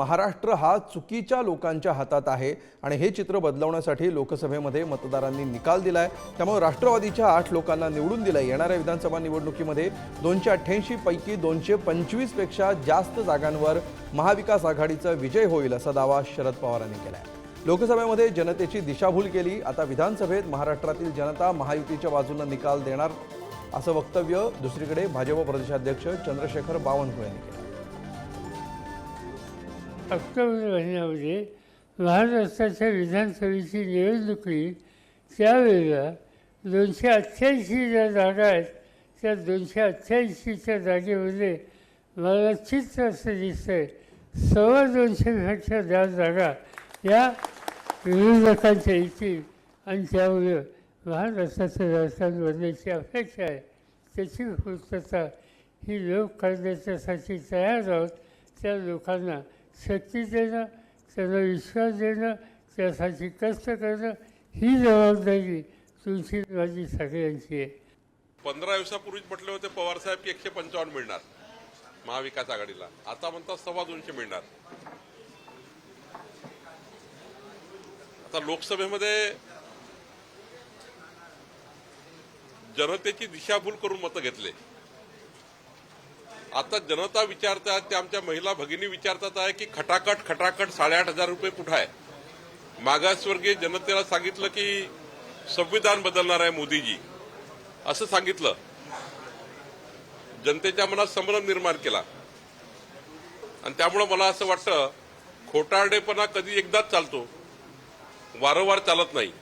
महाराष्ट्र हा चुकीच्या लोकांच्या हातात आहे आणि हे चित्र बदलवण्यासाठी लोकसभेमध्ये मतदारांनी निकाल दिलाय. त्यामुळे राष्ट्रवादीच्या आठ लोकांना निवडून दिलं येणाऱ्या विधानसभा निवडणुकीमध्ये दोनशे अठ्ठ्याऐंशी पैकी दोनशे पंचवीसपेक्षा जास्त जागांवर महाविकास आघाडीचा विजय होईल असा दावा शरद पवारांनी केला आहे लोकसभेमध्ये जनतेची दिशाभूल केली. आता विधानसभेत महाराष्ट्रातील जनता महायुतीच्या बाजूनं निकाल देणार असं वक्तव्य दुसरीकडे भाजप प्रदेशाध्यक्ष चंद्रशेखर बावनकुळे यांनी केलं ऑक्टोबर महिन्यामध्ये महाराष्ट्राच्या विधानसभेची निवडणूक त्यावेळेला दोनशे अठ्ठ्याऐंशी ज्या जागा आहेत त्या दोनशे अठ्ठ्याऐंशीच्या जागेमध्ये मला चित्र असं दिसतंय. सव्वा दोनशेपेक्षा जास्त जागा या विरोधकांच्या येतील आणि त्यामुळे महाराष्ट्राचं राजकारण बनण्याची अपेक्षा आहे. त्याची पूर्तता ही लोक करण्याच्यासाठी तयार आहोत. त्या लोकांना शक्ती देणं त्यांना विश्वास देणं त्यासाठी कष्ट करणं ही जबाबदारी तुमची सगळ्यांची आहे. पंधरा दिवसापूर्वीच म्हटले होते पवारसाहेब की एकशे पंचावन्न मिळणार महाविकास आघाडीला. आता म्हणतात सव्वा दोनशे मिळणार. आता लोकसभेमध्ये जनतेची दिशाभूल करून मतं घेतले. आता जनता विचारतात त्या आमच्या महिला भगिनी विचारतात आहे की खटाखट खटाखट साडेआठ हजार रुपये कुठं आहे? मागासवर्गीय जनतेला सांगितलं की संविधान बदलणार आहे मोदीजी. असं सांगितलं. जनतेच्या मनात संभ्रम निर्माण केला. आणि त्यामुळं मला असं वाटतं खोटारडेपणा कधी एकदाच चालतो. वारंवार चालत नाही.